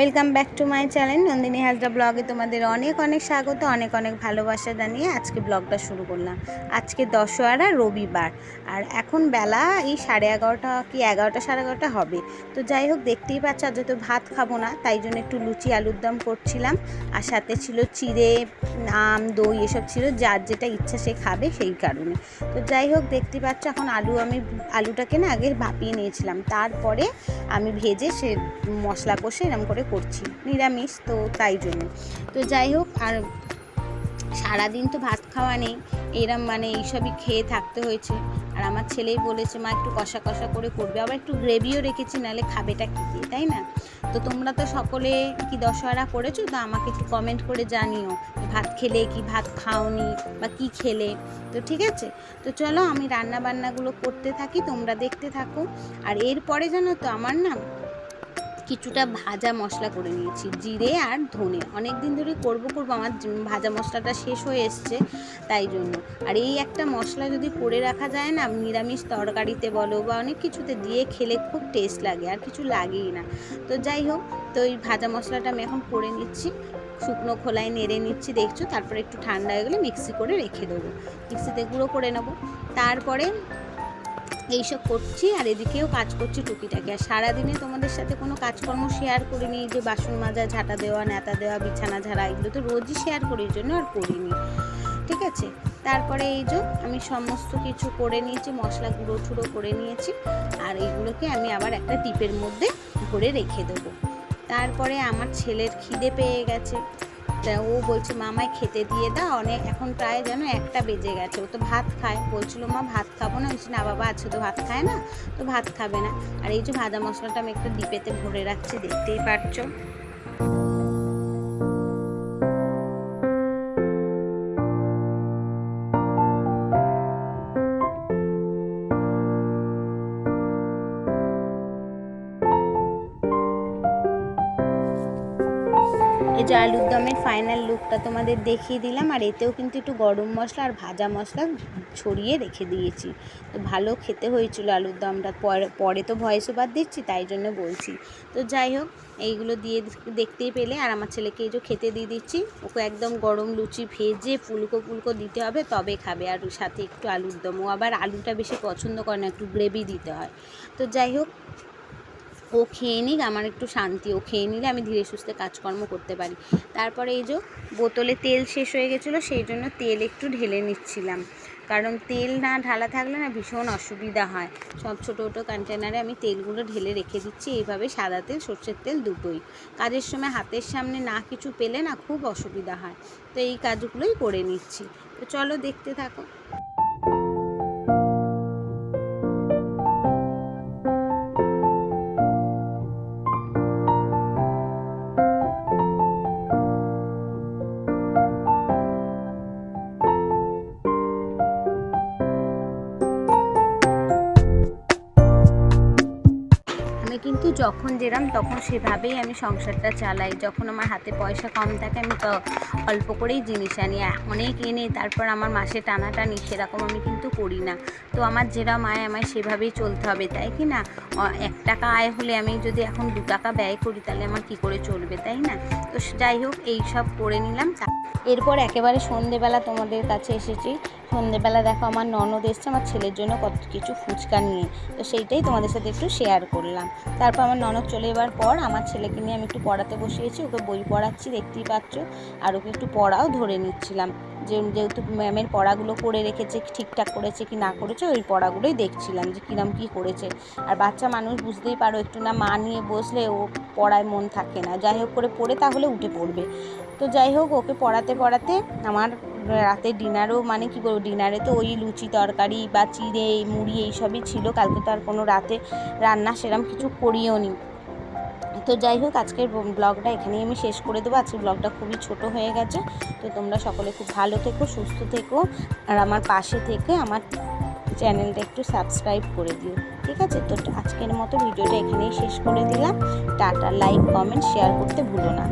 Welcome back to my channel Nandini Hazra ব্লগে তোমাদের অনেক অনেক স্বাগত, অনেক অনেক ভালোবাসা জানিয়ে আজকে ব্লগটা শুরু করলাম। আজকে দশহরা, রবিবার, আর এখন বেলা এই সাড়ে এগারোটা কি এগারোটা, সাড়ে এগারোটা হবে। তো যাই হোক, দেখতেই পাচ্ছ আজ তো ভাত খাব না, তাই জন্য একটু লুচি, আলুর দম করছিলাম, আর সাথে ছিল চিড়ে, আম, দই, এসব ছিল, যার যেটা ইচ্ছা সে খাবে সেই কারণে। তো যাই হোক, দেখতেই পাচ্ছ এখন আলু আমি, আলুটাকে না আগে ভাপিয়ে নিয়েছিলাম, তারপরে আমি ভেজে সে মশলা কষে এরম করে করছি, নিরামিষ তো তাই জন্য। তো যাই হোক, আর সারাদিন তো ভাত খাওয়া নেই, এরম মানে এইসবই খেয়ে থাকতে হয়েছে। আর আমার ছেলেই বলেছে, মা, একটু কষা কষা করে করবে। আবার একটু গ্রেভিও রেখেছি, নাহলে খাবেটা কী দিয়ে, তাই না? তো তোমরা তো সকলে কি দশহরা করেছ? তো আমাকে একটু কমেন্ট করে জানিও ভাত খেলে কি, ভাত খাওনি বা কি খেলে? তো ঠিক আছে? তো চলো, আমি রান্না বান্নাগুলো করতে থাকি, তোমরা দেখতে থাকো। আর এরপরে জানো তো, আমার না কিছুটা ভাজা মশলা করে নিয়েছি, জিরে আর ধনে। অনেক দিন ধরে করব করব আমার ভাজা মশলাটা শেষ হয়ে এসছে, তাই জন্য। আর এই একটা মশলা যদি করে রাখা যায় না, নিরামিষ তরকারিতে বলো বা অনেক কিছুতে দিয়ে খেলে খুব টেস্ট লাগে, আর কিছু লাগেই না। তো যাই হোক, তো এই ভাজা মশলাটা আমি এখন করে নিচ্ছি, শুকনো খোলায় নেড়ে নিচ্ছি, দেখছ? তারপরে একটু ঠান্ডা হয়ে গেলে মিক্সি করে রেখে দেবো। মিক্সিতে গুঁড়ো করে নেব। তারপরে এইসব করছি আর এদিকেও কাজ করছি টুকিটাকে। আর সারাদিনে তোমাদের সাথে কোনো কাজকর্ম শেয়ার করিনি যে বাসন মাজা, ঝাঁটা দেওয়া, নেতা দেওয়া, বিছানা ঝাড়া, এগুলো তো রোজই শেয়ার করি, এই জন্য আর করিনি। ঠিক আছে? তারপরে এই যে আমি সমস্ত কিছু করে নিয়েছি, মশলা গুঁড়ো ঠুড়ো করে নিয়েছি, আর এইগুলোকে আমি আবার একটা টিপের মধ্যে ভরে রেখে দেবো। তারপরে আমার ছেলের খিদে পেয়ে গেছে। তা ও বলছে মামায় খেতে দিয়ে দাও, অনেক এখন প্রায় যেন একটা বেজে গেছে। ও তো ভাত খায়। বলছিল, মা, ভাত খাব না। বলছি, না বাবা আছে তো ভাত খায় না, তো ভাত খাবে না। আর এই যে ভাজা মশলাটা আমি একটু ডিপেতে ভরে রাখছি, দেখতেই পারছ। এই যে আলুর দমের ফাইনাল লুকটা তোমাদের দেখিয়ে দিলাম, আর এতেও কিন্তু একটু গরম মশলা আর ভাজা মশলা ছড়িয়ে রেখে দিয়েছি। তো ভালো খেতে হয়েছিল আলুর দমটা, পরে পরে তো ভয়েস ওভার দিচ্ছি, তাই জন্য বলছি। তো যাই হোক, এইগুলো দিয়ে দেখতেই পেলে, আর আমার ছেলেকে এই যে খেতে দিয়ে দিচ্ছি, ওকে একদম গরম লুচি ভেজে ফুলকো ফুলকো দিতে হবে, তবে খাবে। আর সাথে একটু আলুর দম ও আবার আলুটা বেশি পছন্দ করে না, একটু গ্রেভি দিতে হয়। তো যাই হোক ও খেয়ে নিক, আমার একটু শান্তি, ও খেয়ে নিলে আমি ধীরে সুস্থে কাজকর্ম করতে পারি। তারপরে এই যে বোতলে তেল শেষ হয়ে গেছিল, সেই জন্য তেল একটু ঢেলে নিচ্ছিলাম। কারণ তেল না ঢালা থাকলে না ভীষণ অসুবিধা হয়। সব ছোটো ছোটো কন্টেনারে আমি তেলগুলো ঢেলে রেখে দিচ্ছি, এইভাবে সাদা তেল, সর্ষের তেল দুটোই। কাজের সময় হাতের সামনে না কিছু পেলে না খুব অসুবিধা হয়। তো এই কাজগুলোই করে নিচ্ছি। তো চলো দেখতে থাকো। কিন্তু যখন যেরাম, তখন সেভাবেই আমি সংসারটা চালাই। যখন আমার হাতে পয়সা কম থাকে, আমি তো অল্প করেই জিনিস আনি। অনেক এনে তারপর আমার মাসে টানাটানি সেরকম আমি কিন্তু করি না। তো আমার যেরম আয়, আমায় সেভাবেই চলতে হবে, তাই কি না? এক টাকা আয় হলে আমি যদি এখন দু টাকা ব্যয় করি, তাহলে আমার কি করে চলবে, তাই না? তো যাই হোক, এই সব করে নিলাম। এরপর একেবারে সন্ধেবেলা তোমাদের কাছে এসেছি। সন্ধেবেলা দেখো, আমার ননদ এসছে, আমার ছেলের জন্য কত কিছু ফুচকা নিয়ে। তো সেইটাই তোমাদের সাথে একটু শেয়ার করলাম। তারপর আমার ননদ চলে যাওয়ার পর, আমার ছেলেকে নিয়ে আমি একটু পড়াতে বসিয়েছি, ওকে বই পড়াচ্ছি, দেখতেই পাচ্ছ। আর ওকে একটু পড়াও ধরে নিচ্ছিলাম। যে যেহেতু ম্যামের পড়াগুলো করে রেখেছে, ঠিকঠাক করেছে কি না করেছে, ওই পড়াগুলোই দেখছিলাম যে কিরম কী করেছে। আর বাচ্চা মানুষ বুঝতেই পারো, একটু না মা নিয়ে বসলে ও পড়ায় মন থাকে না। যাই হোক করে পড়ে তাহলে উঠে পড়বে। তো যাই হোক, ওকে পড়াতে পড়াতে আমার রাতে ডিনারও মানে কি বলব, ডিনারে তো ওই লুচি তরকারি বা চিড়ে মুড়ি এইসবই ছিল। কালকে তো আর কোনো রাতে রান্না সেরম কিছু করিও নি। তো যাই হোক, আজকের ব্লগটা এখানেই আমি শেষ করে দেবো। আজকের ব্লগটা খুবই ছোট হয়ে গেছে। তো তোমরা সকলে খুব ভালো থেকো, সুস্থ থেকো। আর আমার পাশে থেকে আমার চ্যানেলটা একটু সাবস্ক্রাইব করে দিও, ঠিক আছে? তো আজকের মতো ভিডিওটা এখানেই শেষ করে দিলাম। টাটা, লাইক, কমেন্ট, শেয়ার করতে ভুলো না।